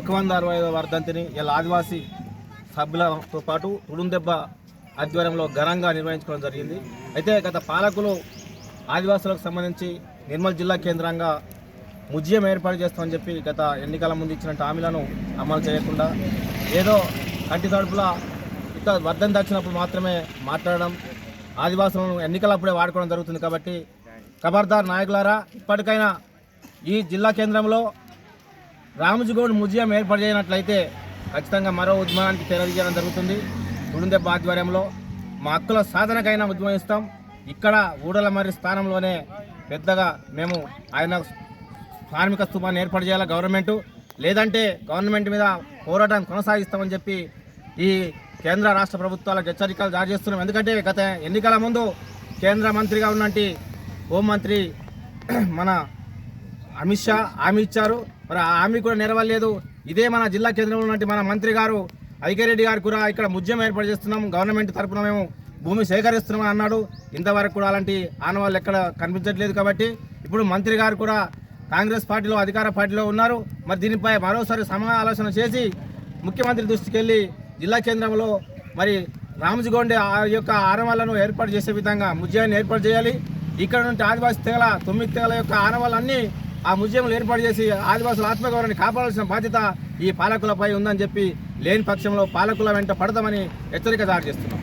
ఒక వంద అరవై ఐదవ వర్ధంతిని ఇలా ఆదివాసీ సభ్యులతో పాటు తుడుందెబ్బ ఆధ్వర్యంలో ఘనంగా నిర్వహించుకోవడం జరిగింది. అయితే గత పాలకులు ఆదివాసులకు సంబంధించి నిర్మల్ జిల్లా కేంద్రంగా ముజ్యం ఏర్పాటు చేస్తామని చెప్పి గత ఎన్నికల ముందు ఇచ్చిన హామీలను అమలు చేయకుండా ఏదో కంటి తడుపుల ఇంత వర్ధం వచ్చినప్పుడు మాత్రమే మాట్లాడడం ఆదివాసులను ఎన్నికలప్పుడే వాడుకోవడం జరుగుతుంది కాబట్టి ఖబర్దార్ నాయకులారా ఇప్పటికైనా ఈ జిల్లా కేంద్రంలో రామజుగౌడ్ మ్యూజియం ఏర్పాటు చేయనట్లయితే ఖచ్చితంగా మరో ఉద్యమానికి తెరదీయడం జరుగుతుంది. తుడుందెబ్బ ఆధ్వర్యంలో మా హక్కుల సాధనకైనా ఉద్యమిస్తాం ఇక్కడ ఊడల మరి స్థానంలోనే పెద్దగా మేము ఆయన కార్మిక స్థూపాన్ని ఏర్పాటు చేయాలి గవర్నమెంట్. లేదంటే గవర్నమెంట్ మీద పోరాటం కొనసాగిస్తామని చెప్పి ఈ కేంద్ర రాష్ట్ర ప్రభుత్వాలకు హెచ్చరికలు జారీ చేస్తున్నాం. ఎందుకంటే గత ఎన్నికల ముందు కేంద్ర మంత్రిగా ఉన్నటువంటి హోంమంత్రి మన అమిత్ షా హామీ ఇచ్చారు. మరి ఆ హామీ కూడా నెరవలేదు ఇదే మన జిల్లా కేంద్రంలో ఉన్నటువంటి మన మంత్రి గారు ఐకిరెడ్డి గారు కూడా ఇక్కడ ముద్యం ఏర్పాటు చేస్తున్నాం. గవర్నమెంట్ తరఫున మేము భూమి సేకరిస్తున్నామని అన్నాడు. ఇంతవరకు కూడా అలాంటి ఆనవాళ్ళు ఎక్కడ కనిపించట్లేదు కాబట్టి ఇప్పుడు మంత్రి గారు కూడా కాంగ్రెస్ పార్టీలో అధికార పార్టీలో ఉన్నారు. మరి దీనిపై మరోసారి సమాలోచన చేసి ముఖ్యమంత్రి దృష్టికి వెళ్ళి జిల్లా కేంద్రంలో మరి రామజగొండే ఆ యొక్క ఆనవాళ్ళను ఏర్పాటు చేసే విధంగా ముద్యాన్ని ఏర్పాటు చేయాలి. ఇక్కడ నుండి ఆదివాసీ తెగల తొమ్మిది తెగల యొక్క ఆనవాళ్ళన్నీ ఆ ముజియంలు ఏర్పాటు చేసి ఆదివాసుల ఆత్మగౌరవాన్ని కాపాడాల్సిన బాధ్యత ఈ పాలకులపై ఉందని చెప్పి లేని పక్షంలో పాలకుల వెంట పడతామని హెచ్చరిక జారీ చేస్తున్నాం.